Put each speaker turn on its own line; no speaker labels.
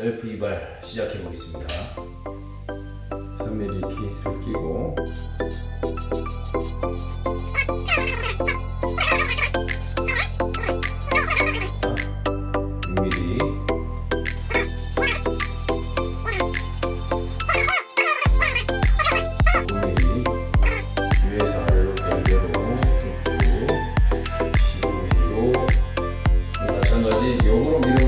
셀프 이발 시작해 보겠습니다.
3mm 케이스를 끼고. 마찬가지 역으로 밀어